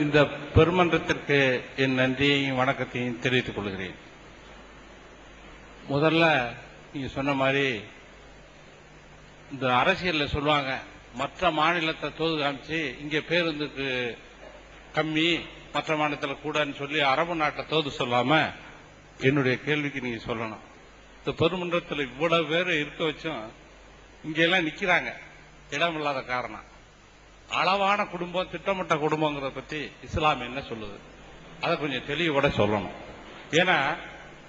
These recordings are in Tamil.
இந்த பெருமன்றத்திற்கு என் நன்றியையும் வணக்கத்தையும் தெரிவித்துக் கொள்கிறேன். முதல்ல நீங்க சொன்ன மாதிரி இந்த அரசியல்ல சொல்லுவாங்க மற்ற மாநிலத்தை தோது காமிச்சு இங்க பேருந்துக்கு கம்மி மற்ற மாநிலத்தில் கூடன்னு சொல்லி அரபு நாட்டை தோது சொல்லாம என்னுடைய கேள்விக்கு நீங்க சொல்லணும். இந்த பெருமன்றத்தில் இவ்வளவு பேர் இருக்க வச்சும் இங்கெல்லாம் நிக்கிறாங்க. இடம் இல்லாத காரணம். அளவான குடும்பம் திட்டமிட்ட குடும்பங்கிறத பத்தி இஸ்லாம் என்ன சொல்லுது? அதை கொஞ்சம் தெளிவோட சொல்லணும். ஏன்னா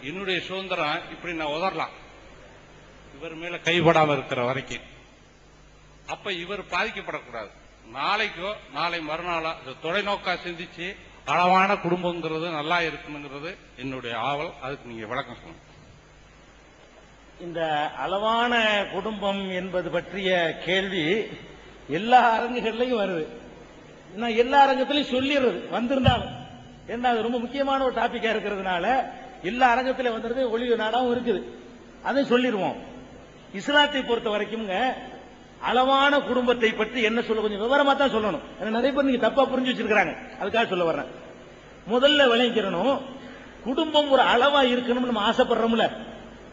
என்னுடைய சுதந்திரம் இப்படி நான் உதறலாம். இவர் மேல கைப்படாம இருக்கிற வரைக்கும். அப்ப இவர் பாதிக்கப்படக்கூடாது. நாளைக்கோ நாளை மறுநாளோ இந்த தொலைநோக்கா சிந்திச்சு அளவான குடும்பங்கிறது நல்லா இருக்கணுங்கிறது என்னுடைய ஆவல். அதுக்கு நீங்க விளக்கம் சொல்லணும். இந்த அளவான குடும்பம் என்பது பற்றிய கேள்வி எல்லா அரங்குகள்லையும் வருது. நான் எல்லா அரங்கத்திலையும் சொல்லிடுறது வந்திருந்தாலும். ஏன்னா அது ரொம்ப முக்கியமான ஒரு டாபிக்கா இருக்கிறதுனால எல்லா அரங்கத்திலும் வந்துருது ஒளிவு நாடாவும் இருக்குது. அதையும் சொல்லிடுவோம். இஸ்லாத்தை பொறுத்த வரைக்கும்ங்க அளவான குடும்பத்தை பற்றி என்ன சொல்ல கொஞ்சம் விவரமா தான் சொல்லணும். ஏன்னா நிறைய பேர் நீங்க தப்பா புரிஞ்சு வச்சிருக்காங்க அதுக்காக சொல்ல வர்றேன். முதல்ல விளைஞ்சிடணும் குடும்பம் ஒரு அளவா இருக்கணும்னு நம்ம ஆசைப்படுறோம்ல.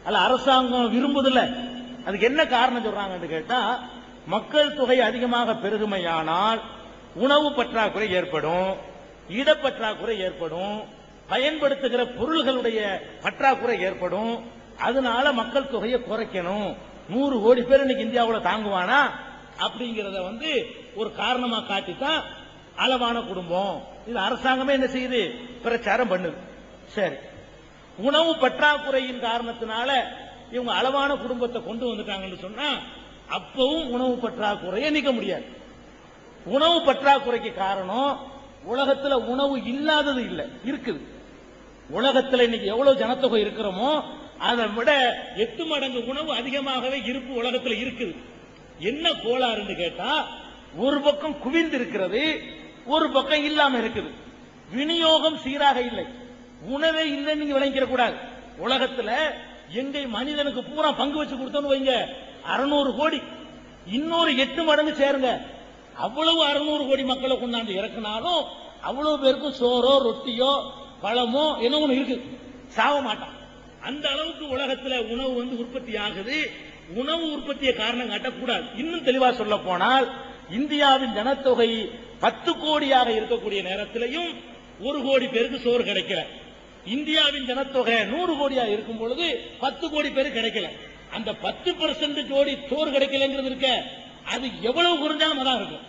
அல்ல அரசாங்கம் விரும்புதில்ல. அதுக்கு என்ன காரணம் சொல்றாங்கன்னு கேட்டா மக்கள் தொகை அதிகமாக பெருகுமையானால் உணவு பற்றாக்குறை ஏற்படும் இடப்பற்றாக்குறை ஏற்படும் பயன்படுத்துகிற பொருள்களுடைய பற்றாக்குறை ஏற்படும். அதனால மக்கள் தொகையை குறைக்கணும். நூறு கோடி பேர் இன்னைக்கு இந்தியாவில் தாங்குவானா? அப்படிங்கிறத வந்து ஒரு காரணமா காட்டித்தான் அளவான குடும்பம். இது அரசாங்கமே என்ன செய்யுது? பிரச்சாரம் பண்ணுது. சரி. உணவு பற்றாக்குறையின் காரணத்தினால இவங்க அளவான குடும்பத்தை கொண்டு வந்துட்டாங்கன்னு சொன்னா அப்பவும் உணவு பற்றாக்குறையை நீக்க முடியாது. உணவு பற்றாக்குறைக்கு காரணம் உலகத்துல உணவு இல்லாதது இல்லை இருக்குது. உலகத்துல இன்னைக்கு எவ்வளவு ஜனத்தொகை இருக்கிறோமோ அதை விட எட்டு மடங்கு உணவு அதிகமாகவே இருப்பு உலகத்துல இருக்குது. என்ன கோளாறுன்னு கேட்டா ஒரு பக்கம் குவிந்து இருக்கிறது ஒரு பக்கம் இல்லாம இருக்குது. விநியோகம் சீராக இல்லை. உணவே இல்லைன்னு நீங்க விளங்கிட கூடாது உலகத்துல எங்கே மனிதனுக்கு பூரா பங்கு வச்சு கொடுத்தோன்னு வைங்க. அறுநூறு கோடி. இன்னொரு எட்டு மடங்கு சேருங்க. அவ்வளவு அறுநூறு கோடி மக்களை கொண்டாந்து இறக்குனாலும் அவ்வளவு பேருக்கும் சோறோ ரொட்டியோ பழமோ என்ன ஒண்ணு இருக்கு. சாவ மாட்டான். அந்த அளவுக்கு உலகத்துல உணவு வந்து உற்பத்தி ஆகுது. உணவு உற்பத்தியை காரணம் காட்டக்கூடாது. இன்னும் தெளிவா சொல்ல போனால் இந்தியாவின் ஜனத்தொகை பத்து கோடியாக இருக்கக்கூடிய நேரத்திலையும் ஒரு கோடி பேருக்கு சோறு கிடைக்கல. இந்தியாவின் ஜனத்தொகை நூறு கோடியாக இருக்கும் பொழுது பத்து கோடி பேருக்கு கிடைக்கல. அந்த பத்து பர்சன்ட் ஜோடி சோறு கிடைக்கலங்கிறது இருக்க அது எவ்வளவு குறைஞ்சாலும் அதான் இருக்கும்?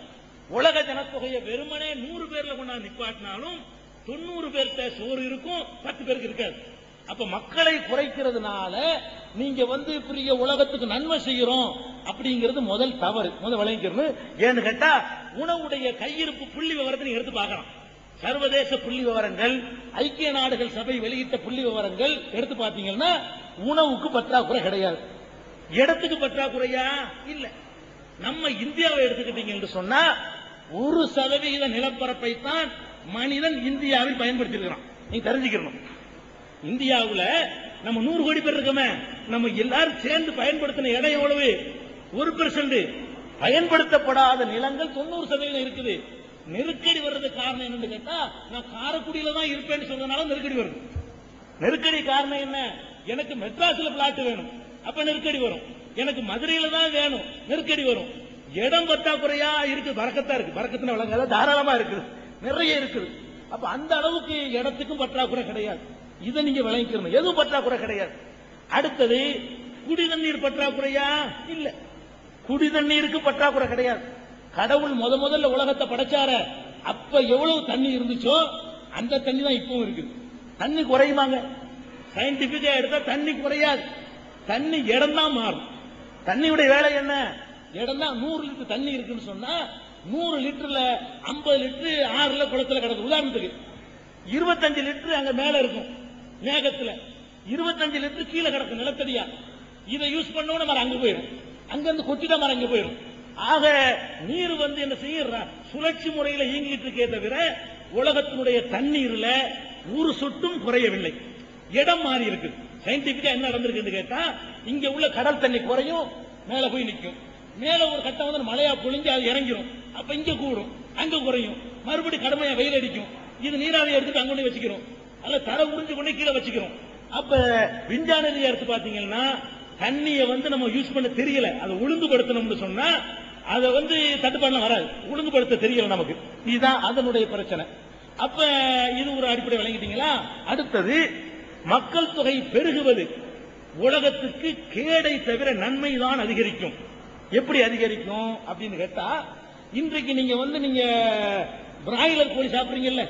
உலக ஜனத்தொகையை வெறுமனே நூறு பேர்ல கொண்டாந்து நிப்பாட்டினாலும் தொண்ணூறு பேர்த்த சோறு இருக்கும் பத்து பேருக்கு இருக்காது. அப்ப மக்களை குறைக்கிறதுனால நீங்க வந்து பெரிய உலகத்துக்கு நன்மை செய்யறோம் அப்படிங்கிறது முதல் தவறு. முதல் விளங்கிக்கிறது ஏன்னு கேட்டா உணவுடைய கையிருப்பு புள்ளி விவரத்தை நீங்க எடுத்து பார்க்கலாம். சர்வதேச புள்ளி விவரங்கள் ஐக்கிய நாடுகள் சபை வெளியிட்ட புள்ளி விவரங்கள் எடுத்து பார்த்தீங்கன்னா உணவுக்கு பற்றாக்குறை கிடையாது. இடத்துக்கு பற்றாக்குறையா? இல்ல. நம்ம இந்தியாவை எடுத்துக்கிட்டீங்க என்று சொன்னா ஒரு சதவிகித நிலப்பரப்பை தான் மனிதன் இந்தியாவில் பயன்படுத்தியிருக்கிறான். நீங்க தெரிஞ்சுக்கணும். இந்தியாவில் நம்ம நூறு கோடி பேர் இருக்கோமே. நம்ம எல்லாரும் சேர்ந்து பயன்படுத்தின இடம் எவ்வளவு? ஒரு பெர்சன்ட் பயன்படுத்தப்படாத நிலங்கள் தொண்ணூறு சதவீதம் இருக்குது. நெருக்கடி வர்றதுக்கு காரணம் என்னன்னு கேட்டா நான் காரக்குடியில தான் இருப்பேன்னு சொல்றதுனால நெருக்கடி வருது. நெருக்கடி காரணம் என்ன? எனக்கு மெட்ராஸ்ல பிளாட் வேணும். அப்ப நெருக்கடி வரும். எனக்கு மதுரையில தான் வேணும். நெருக்கடி வரும். இடம் பற்றாக்குறையா இருக்கு. பறக்கத்தா இருக்கு. பறக்கத்தின வழங்காத தாராளமா இருக்குது நிறைய இருக்குது. அப்ப அந்த அளவுக்கு இடத்துக்கும் பற்றாக்குறை கிடையாது. இதை நீங்க விளங்கிக்கணும். எதுவும் பற்றாக்குறை கிடையாது. அடுத்தது குடி தண்ணீர் பற்றாக்குறையா? இல்ல. குடி தண்ணீருக்கு பற்றாக்குறை கிடையாது. கடவுள் முத முதல்ல உலகத்தை படைச்சார. அப்ப எவ்வளவு தண்ணி இருந்துச்சோ அந்த தண்ணி தான் இப்பவும் இருக்குது. தண்ணி குறையுமாங்க? சயின்டிபிக்கா எடுத்தா தண்ணி குறையாது. தண்ணி இடம் தான் மாறும். தண்ணியுடைய வேலை என்ன? இடம் தான் நூறு லிட்டர் தண்ணி இருக்குன்னு சொன்னா நூறு லிட்டர்ல ஐம்பது லிட்டரு ஆறுல குளத்துல கிடக்கு. உதாரணத்துக்கு இருபத்தஞ்சு லிட்டரு அங்க மேல இருக்கும் மேகத்துல. இருபத்தஞ்சு லிட்டர் கீழே கிடக்கும் நிலத்தடியா. இதை யூஸ் பண்ணோட மரம் அங்க போயிடும் அங்க இருந்து மரம் அங்க போயிடும் ஆக நீர் வந்து என்ன செய்யற? சுழற்சி முறையில இயங்கிட்டு இருக்கே தவிர உலகத்தினுடைய தண்ணீர்ல ஒரு சொட்டும் குறையவில்லை. இடம் மாறி இருக்கு. சயின்டிபிக்கா என்ன நடந்திருக்குன்னு கேட்டா இங்க உள்ள கடல் தண்ணி குறையும் மேல போய் நிற்கும் மேல ஒரு கட்டம் வந்து மழையா பொழிஞ்சு அது இறங்கிடும் அப்ப இங்க கூடும் அங்க குறையும். மறுபடியும் கடுமையா வெயில் அடிக்கும். இது நீராவி எடுத்துட்டு அங்கொண்டு வச்சுக்கிறோம். அல்ல தர உறிஞ்சு கொண்டு கீழே வச்சுக்கிறோம். அப்ப விஞ்ஞான ரீதியா எடுத்து பாத்தீங்கன்னா தண்ணியை வந்து நம்ம யூஸ் பண்ண தெரியல. அதை ஒழுங்குபடுத்தணும்னு சொன்னா அதை வந்து தட்டுப்பாடுலாம் வராது. ஒழுங்குபடுத்த தெரியல நமக்கு. இதுதான் அதனுடைய பிரச்சனை. அப்ப இது ஒரு அடிப்படை விளங்கிட்டீங்களா? அடுத்தது மக்கள் தொகை பெருகுவது உலகத்துக்கு கேடை தவிர நன்மை தான் அதிகரிக்கும். எப்படி அதிகரிக்கும் அப்படின்னு கேட்டா இன்றைக்கு நீங்க வந்து நீங்க பிராய்லர் கோழி சாப்பிடுறீங்கல்ல?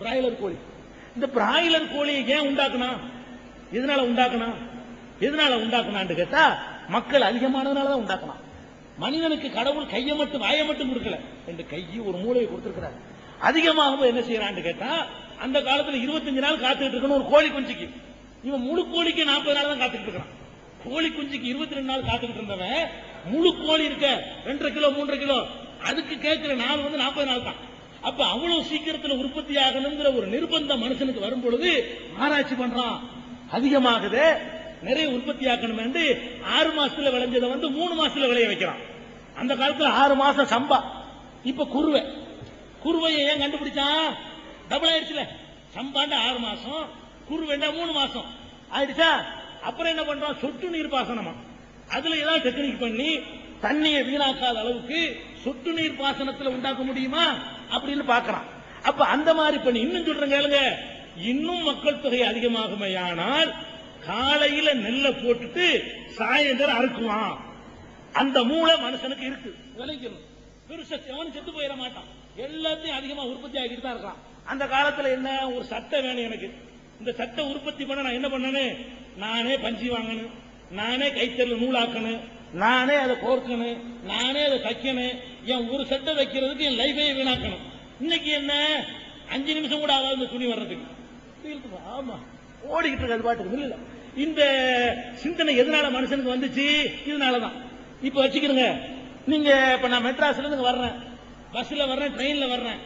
பிராய்லர் கோழி. இந்த பிராய்லர் கோழியை ஏன் உண்டாக்கணும் எதனால உண்டாக்கணும் எதனால உண்டாக்கணும் கேட்டா மக்கள் அதிகமானதுனால தான் உண்டாக்குனா. மனிதனுக்கு கடவுள் கையை மட்டும் வாயை மட்டும் கொடுக்கல. ரெண்டு கையை ஒரு மூளையை கொடுத்திருக்கிறார். அதிகமாக என்ன செய்யறான்னு கேட்டா அந்த காலத்துல 25 நாள் காத்துக்கிட்டு இருக்கணும் ஒரு கோழி குஞ்சுக்கு. இவன் முழு கோழிக்கு 40 நாள் தான் காத்துக்கிட்டு இருக்கிறான். கோழி குஞ்சுக்கு 22 நாள் காத்துக்கிட்டு இருந்தவன் முழு கோழி இருக்க ரெண்டரை கிலோ மூன்றரை கிலோ அதுக்கு கேட்கிற நாள் வந்து 40 நாள் தான். அப்ப அவ்வளவு சீக்கிரத்துல உற்பத்தி ஆகணுங்கிற ஒரு நிர்பந்தம் மனுஷனுக்கு வரும் பொழுது ஆராய்ச்சி பண்றான். அதிகமாகுது நிறைய உற்பத்தி ஆக்கணும் என்று ஆறு மாசத்துல விளைஞ்சதை வந்து மூணு மாசத்துல விளைய வைக்கிறான் அந்த காலத்துல ஆறு மாசம் சம்பா. இப்ப குருவை. குருவையை ஏன் கண்டுபிடிச்சான்? டபுள் ஆயிடுச்சுல. சம்பாண்ட ஆறு மாசம் குருவேண்டா மூணு மாசம். ஆயிடுச்சா? அப்புறம் என்ன பண்றோம் சொட்டு நீர் பாசனமா. அதுல ஏதாவது டெக்னிக் பண்ணி தண்ணியை வீணாக்காத அளவுக்கு சொட்டு நீர் பாசனத்துல உண்டாக்க முடியுமா? அப்படின்னு பாக்குறான் அப்ப அந்த மாதிரி பண்ணி இன்னும் சொல்றேன் கேளுங்க. இன்னும் மக்கள் தொகை அதிகமாகுமையானால் காலையில நெல்லை போட்டுட்டு சாயந்தரம் அறுக்குவான். அந்த மூளை மனுஷனுக்கு இருக்கு. விளைக்கணும் பெருசா எவனும் செத்து போயிட மாட்டான். எல்லாத்தையும் அதிகமா உற்பத்தி ஆகிட்டு தான் இருக்கான். அந்த காலத்துல என்ன ஒரு சட்டை வேணும் எனக்கு. இந்த சட்டை உற்பத்தி பண்ண நான் என்ன பண்ணணும் நானே பஞ்சி வாங்கணும். நானே கைத்தறில் நூலாக்கணும். நானே அதை கோர்க்கணும். நானே அதை தைக்கணும். என் ஒரு சட்டை வைக்கிறதுக்கு என் லைஃபே வீணாக்கணும். இன்னைக்கு என்ன? அஞ்சு நிமிஷம் கூட ஆகாது இந்த துணி வர்றதுக்கு. ஆமா. ஓடிக்கிட்டு இருக்கு அது பாட்டுக்கு இல்ல. இந்த சிந்தனை எதனால மனுஷனுக்கு வந்துச்சு? இதனாலதான். இப்ப வச்சுக்கிறங்க நீங்க இப்ப நான் மெட்ராஸ்ல இருந்து வர்றேன். பஸ்ல வர்றேன் ட்ரெயின்ல வர்றேன்.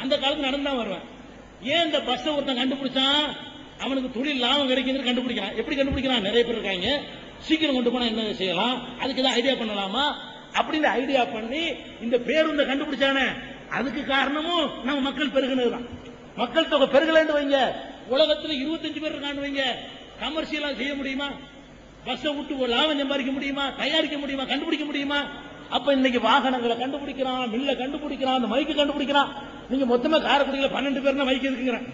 அந்த காலத்துல நடந்து தான் வருவேன். ஏன் இந்த பஸ் ஒருத்தன் கண்டுபிடிச்சான்? அவனுக்கு தொழில் லாபம் கிடைக்குங்கிறது கண்டுபிடிக்கிறான். எப்படி கண்டுபிடிக்கிறான்? நிறைய பேர் இருக்காங்க. சீக்கிரம் கொண்டு போனா என்ன செய்யலாம்? அதுக்கு ஏதாவது ஐடியா பண்ணலாமா? அப்படின்னு ஐடியா பண்ணி இந்த பேருந்தை கண்டுபிடிச்சானே அதுக்கு காரணமும் நம்ம மக்கள் பெருகினதுதான். மக்கள் தொகை பெருகலன்னு வைங்க. உலகத்துல 25 பேர் இருக்கான்னு வைங்க. கமர்ஷியலா செய்ய முடியுமா? பஸ்ஸை விட்டு ஒரு லாபம் சம்பாதிக்க முடியுமா? தயாரிக்க முடியுமா? கண்டுபிடிக்க முடியுமா? அப்ப இன்னைக்கு வாகனங்களை கண்டுபிடிக்கிறான் மில்ல கண்டுபிடிக்கிறான் அந்த மைக்கு கண்டுபிடிக்கிறான். நீங்க மொத்தமா காரக்குடியில பன்னெண்டு பேர்னா மைக்கு இருக்குங்கிறேன்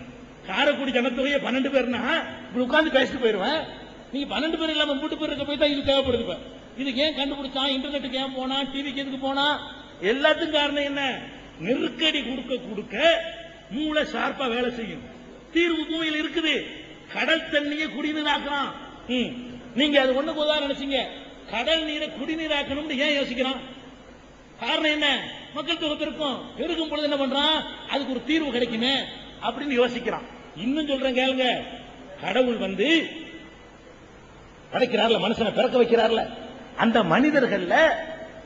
காரைக்குடி ஜனத்தொகையை பன்னெண்டு பேர்னா இப்படி உட்காந்து பேசிட்டு போயிருவேன். நீங்க பன்னெண்டு பேர் இல்லாம மூட்டு பேர் இருக்க போய் தான் இது தேவைப்படுது இப்ப. இதுக்கு ஏன் கண்டுபிடிச்சான்? இன்டர்நெட்டுக்கு ஏன் போனா டிவிக்கு எதுக்கு போனா எல்லாத்துக்கும் காரணம் என்ன? நெருக்கடி கொடுக்க கொடுக்க மூளை ஷார்ப்பா வேலை செய்யும். தீர்வு பூமியில் இருக்குது. கடல் தண்ணியை குடிநீராக்குறான் ம். நீங்க அது ஒண்ணு உதாரணம் நினைச்சீங்க கடல் நீரை குடிநீராக்கணும்னு ஏன் யோசிக்கிறான்? காரணம் என்ன? மக்கள் தொகை பெருக்கும். பொழுது என்ன பண்றான்? அதுக்கு ஒரு தீர்வு கிடைக்குமே அப்படின்னு யோசிக்கிறான். இன்னும் சொல்றேன் கேளுங்க. கடவுள் வந்து படைக்கிறார்ல மனுஷனை பிறக்க வைக்கிறார்ல. அந்த மனிதர்கள்ல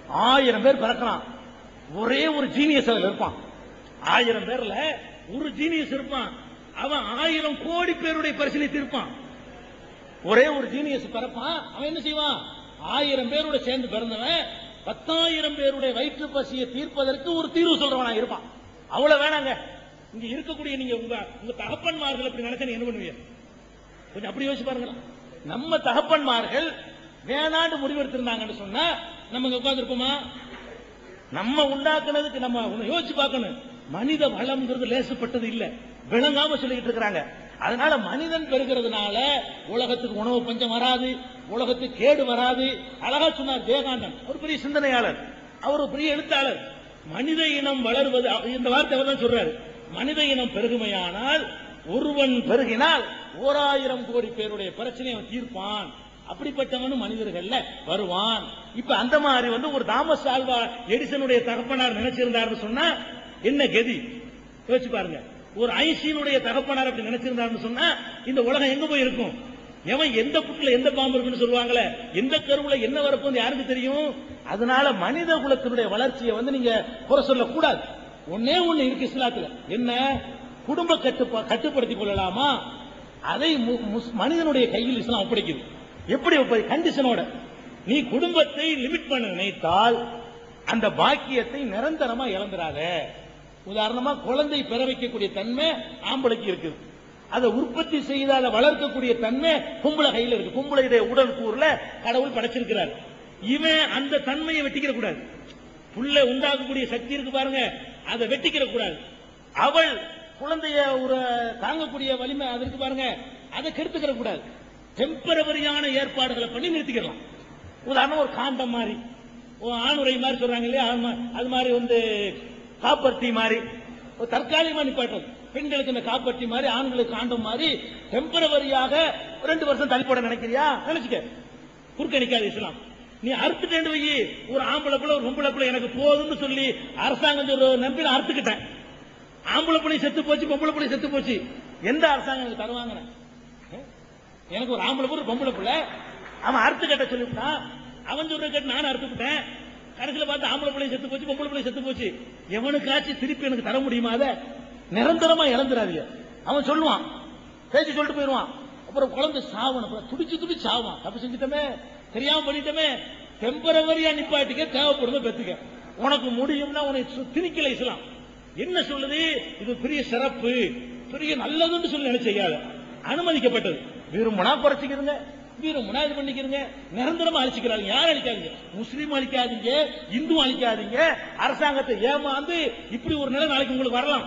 ஆயிரம் பேர் பிறக்கிறான். ஒரே ஒரு ஜீனியஸ் அதுல இருப்பான். ஆயிரம் பேர்ல ஒரு ஜீனியஸ் இருப்பான். அவன் ஆயிரம் கோடி பேருடைய பரிசீலனை தீர்ப்பான் ஒரே ஒரு ஜீனியஸ் பிறப்பான். அவன் என்ன செய்வான்? ஆயிரம் பேரோட சேர்ந்து பிறந்தவன் பத்தாயிரம் பேருடைய வயிற்று பசியை தீர்ப்பதற்கு ஒரு தீர்வு சொல்றவனா இருப்பான். அவ்வளவு வேணாங்க. இங்க இருக்கக்கூடிய நீங்க உங்க உங்க தகப்பன்மார்கள் அப்படி நினைச்சா என்ன பண்ணுவீங்க? கொஞ்சம் அப்படி யோசிச்சு பாருங்களேன். நம்ம தகப்பன்மார்கள் வேணாண்டு முடிவெடுத்திருந்தாங்கன்னு சொன்னா நம்ம இங்க உட்கார்ந்துருப்போமா? நம்ம உண்டாக்குனதுக்கு நம்ம யோசிச்சு பார்க்கணும். மனித வளம்ங்கிறது லேசப்பட்டது இல்லை. விளங்காம சொல்லிக்கிட்டு இருக்கிறாங்க. அதனால மனிதன் பெருகிறதுனால உலகத்துக்கு உணவு பஞ்சம் வராது உலகத்துக்கு கேடு வராது. அழகா சொன்னார் ஜெயகாந்தன் ஒரு பெரிய சிந்தனையாளர். அவர் ஒரு பெரிய எழுத்தாளர். மனித இனம் வளர்வது இந்த வார்த்தை அவர் தான் சொல்றாரு. மனித இனம் பெருகுமையானால் ஒருவன் பெருகினால் ஓராயிரம் கோடி பேருடைய பிரச்சனையை அவன் தீர்ப்பான். அப்படிப்பட்டவனும் மனிதர்கள்ல வருவான். இப்ப அந்த மாதிரி வந்து ஒரு தாமஸ் ஆல்வா எடிசனுடைய தகப்பனார் நினைச்சிருந்தாருன்னு சொன்னா என்ன கதி? யோசிச்சு பாருங்க. ஒரு ஐன்ஸ்டீனுடைய தகப்பனார் அப்படி நினைச்சிருந்தாருன்னு சொன்னா இந்த உலகம் எங்க போய் இருக்கும்? எவன் எந்த புட்டுல எந்த பாம்பு இருக்குன்னு சொல்லுவாங்களே? எந்த கருவுல என்ன வரப்போன்னு யாருக்கு தெரியும்? அதனால மனித குலத்தினுடைய வளர்ச்சியை வந்து நீங்க குறை சொல்லக்கூடாது ஒன்னே ஒண்ணு இருக்கு இஸ்லாத்துல. என்ன? குடும்ப கட்டுப்பா கட்டுப்படுத்திக் கொள்ளலாமா? அதை மு- முஸ்- மனிதனுடைய கையில் இஸ்லாம் ஒப்படைக்குது. எப்படி கண்டிஷனோட நீ குடும்பத்தை லிமிட் பண்ண நினைத்தால் அந்த பாக்கியத்தை நிரந்தரமா இழந்துடாத உதாரணமா குழந்தை பெற வைக்கக்கூடிய தன்மை ஆம்பளைக்கு இருக்குது. அதை உற்பத்தி செய்தால வளர்க்கக்கூடிய தன்மை பொம்பளை கையில் இருக்கு. பொம்பளையுடைய உடல் கூறுல கடவுள் படைச்சிருக்கிறார். இவன் அந்த தன்மையை வெட்டிக்கிற கூடாது. புள்ள உண்டாக்கக்கூடிய சக்தி இருக்கு பாருங்க. அதை வெட்டிக்கிற கூடாது. அவள் குழந்தைய ஒரு தாங்கக்கூடிய வலிமை அது இருக்கு பாருங்க. அதை கெடுத்துக்கிற கூடாது. டெம்பரவரியான ஏற்பாடுகளை பண்ணி நிறுத்திக்கலாம் உதாரணம் ஒரு காண்டம் மாதிரி. ஒரு ஆணுரை மாதிரி சொல்றாங்க இல்லையா? அது மாதிரி வந்து காப்பர்த்தி மாதிரி ஒரு தற்காலிகமா நிப்பாட்டது பெண்களுக்கு இந்த காப்பற்றி மாதிரி ஆண்களுக்கு காண்டம் மாதிரி டெம்பரவரியாக ரெண்டு வருஷம் தள்ளி போட நினைக்கிறியா? நினைச்சுக்க. குறுக்க நிக்காது இஸ்லாம். நீ அறுத்துட்டேன் வை. ஒரு ஆம்பளை பிள்ளை ஒரு பொம்பளை பிள்ளை எனக்கு போதும்னு சொல்லி அரசாங்கம் சொல்ற நம்பி அறுத்துக்கிட்டேன். ஆம்பளை பிள்ளை செத்து போச்சு பொம்பளை பிள்ளை செத்து போச்சு. எந்த அரசாங்கம் எனக்கு தருவாங்க எனக்கு ஒரு ஆம்பளை பிள்ளை ஒரு பொம்பளை பிள்ளை. அவன் அறுத்து கட்ட சொல்லிவிட்டான். அவன் சொல்ற கேட்டு நானும் அறுத்துக்கிட்டேன். கடைசியில் பார்த்து ஆம்பளை பிள்ளை செத்து போச்சு பொம்பளை பிள்ளை செத்து போச்சு. எவனுக்காச்சும் திருப்பி எனக்கு தர முடியுமா அதை? நிரந்தரமா இழந்துடாதீங்க அவன் சொல்லுவான். பேசி சொல்லிட்டு போயிடுவான். அப்புறம் குழந்தை சாவணும். அப்புறம் துடிச்சு துடிச்சு சாவான். தப்பு செஞ்சுட்டமே. தெரியாம பண்ணிட்டமே. டெம்பரவரியா நிப்பாட்டிக்க தேவைப்படுறத பெத்துக்க. உனக்கு முடியும்னா உனக்கு சு- திணிக்கல இஸ்லாம். என்ன சொல்லுது? இது பெரிய சிறப்பு. பெரிய நல்லதுன்னு சொல்லி நினைச்சையாத அனுமதிக்கப்பட்டது. விரும்பினா குறைச்சிக்கிறங்க விரும்பினா இது பண்ணிக்கிறீங்க நிரந்தரமா அழிச்சுக்கிறாங்க யாரும் அழிக்காதீங்க? முஸ்லீம் அழிக்காதீங்க இந்து அழிக்காதீங்க அரசாங்கத்தை ஏமாந்து இப்படி ஒரு நிலை நாளைக்கு உங்களுக்கு வரலாம்.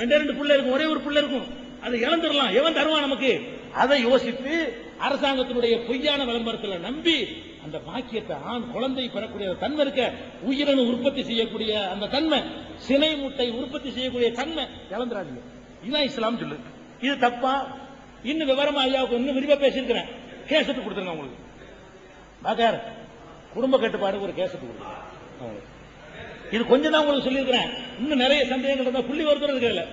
ரெண்டே ரெண்டு பிள்ளை இருக்கும் ஒரே ஒரு பிள்ளை இருக்கும். அதை இழந்துடலாம். எவன் தருவான் நமக்கு? அதை யோசித்து அரசாங்கத்தினுடைய பொய்யான விளம்பரத்தில் நம்பி அந்த பாக்கியத்தை ஆண் குழந்தை பெறக்கூடிய தன்மை இருக்க உயிரணு உற்பத்தி செய்யக்கூடிய அந்த தன்மை சினை முட்டை உற்பத்தி செய்யக்கூடிய தன்மை இழந்துடாதீங்க. இதான் இஸ்லாம் சொல்லு இது தப்பா? இன்னும் விவரமா ஐயாவுக்கு இன்னும் விரிவா பேசியிருக்கிறேன். கேசட்டு கொடுத்துருங்க உங்களுக்கு. பாக்கார் குடும்ப கட்டுப்பாடு ஒரு கேசட்டு கொடுங்க. இது கொஞ்சம் தான் உங்களுக்கு சொல்லியிருக்கிறேன். இன்னும் நிறைய சந்தேகங்கள் இருந்தால் புள்ளி வருத்தம் இருக்கிறதுல